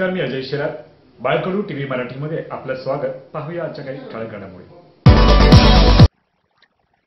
नमस्कार मी अजय शेरार बाळकडू टीव्ही मराठीमध्ये आपलं स्वागत. पाहूया आजच्या काही ठळक घडामोडी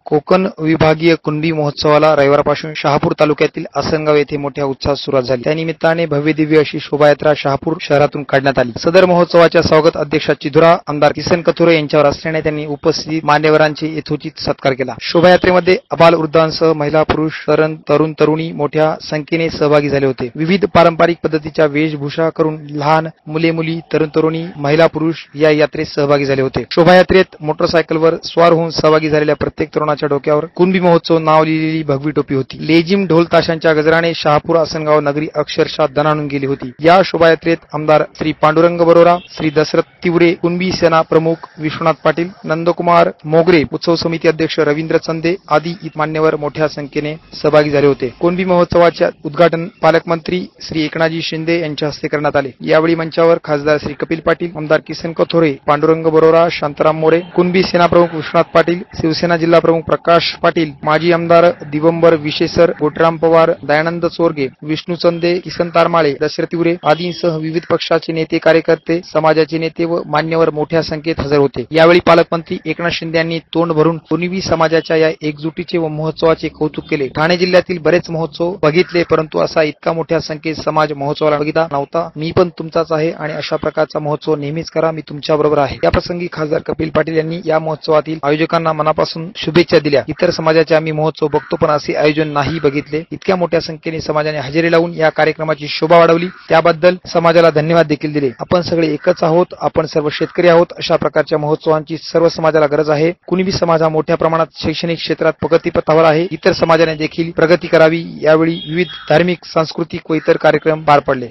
कोकण विभागीय कुणबी महोत्सवाला रविवारपासून शहापूर तालुक्यातील आसनगाव येथे मोठ्या उत्साहात सुरुवात झाली. त्यानिमित्ताने भव्य दिव्य अशी शोभायात्रा शहापूर शहरातून काढण्यात आली. सदर महोत्सवाच्या स्वागत अध्यक्षा चिधुरा आमदार किसन कथुरे यांच्यावर असल्याने त्यांनी उपस्थित मान्यवरांचे यथोचित सत्कार केला. शोभायात्रेमध्ये अबाल वृद्धांसह महिला पुरुष तरुण तरुण तरुणी मोठ्या संख्येने सहभागी झाले होते. विविध पारंपरिक पद्धतीच्या वेशभूषा करून लहान मुले मुली तरुण तरुणी महिला पुरुष या यात्रेत सहभागी झाले होते. शोभायात्रेत मोटरसायकलवर स्वार होऊन सहभागी झालेल्या प्रत्येक तरुणाच्या डोक्यावर कुणबी महोत्सव नाव लिहिलेली भगवी टोपी होती. लेजिम ढोल ताशांच्या गजराने शहापूर आसनगाव नगरी अक्षरशः दणाणून गेली होती. या शोभायात्रेत आमदार श्री पांडुरंग बरोरा श्री दशरथ तिवरे कुणबी सेना प्रमुख विश्वनाथ पाटील नंदकुमार मोगरे उत्सव समिती अध्यक्ष रवींद्र चंदे आदी मान्यवर मोठ्या संख्येने सहभागी झाले होते. कुणबी महोत्सवाच्या उद्घाटन पालकमंत्री श्री एकनाथजी शिंदे यांच्या हस्ते करण्यात आले. यावेळी मंचावर खासदार श्री कपिल पाटील आमदार किसन कथोरे पांडुरंग बरोरा शांताराम मोरे कुणबी सेना प्रमुख विश्वनाथ पाटील शिवसेना जिल्हा प्रमुख प्रकाश पाटील माजी आमदार दिवंबर विशेसर गोटराम पवार दयानंद चोरगे विष्णू चंदे किसन तारमाळे दशरथ तिवरे आदींसह विविध पक्षाचे नेते कार्यकर्ते समाजाचे नेते व मान्यवर मोठ्या संख्येत हजर होते. यावेळी पालकमंत्री एकनाथ शिंदे यांनी तोंड भरून कुणीबी समाजाच्या या एकजुटीचे व महोत्सवाचे कौतुक केले. ठाणे जिल्ह्यातील बरेच महोत्सव बघितले परंतु असा इतका मोठ्या संख्येत समाज महोत्सवाला बघितला नव्हता. मी पण तुमचाच आहे आणि अशा प्रकारचा महोत्सव नेहमीच करा मी तुमच्या बरोबर आहे. या प्रसंगी खासदार कपिल पाटील यांनी या महोत्सवातील आयोजकांना मनापासून शुभेच्छा दिल्या. इतर समाजाचे आम्ही महोत्सव बघतो पण असे आयोजन नाही बघितले. इतक्या मोठ्या संख्येने समाजाने हजेरी लावून या कार्यक्रमाची शोभा वाढवली. त्याबद्दल समाजाला धन्यवाद देखील दिले. आपण सगळे एकच आहोत. आपण सर्व शेतकरी आहोत. अशा प्रकारच्या महोत्सवांची सर्व समाजाला गरज आहे. कुणीबी समाज हा मोठ्या प्रमाणात शैक्षणिक क्षेत्रात प्रगतीपथावर आहे. इतर समाजाने देखील प्रगती करावी. यावेळी विविध धार्मिक सांस्कृतिक व इतर कार्यक्रम पार पडले.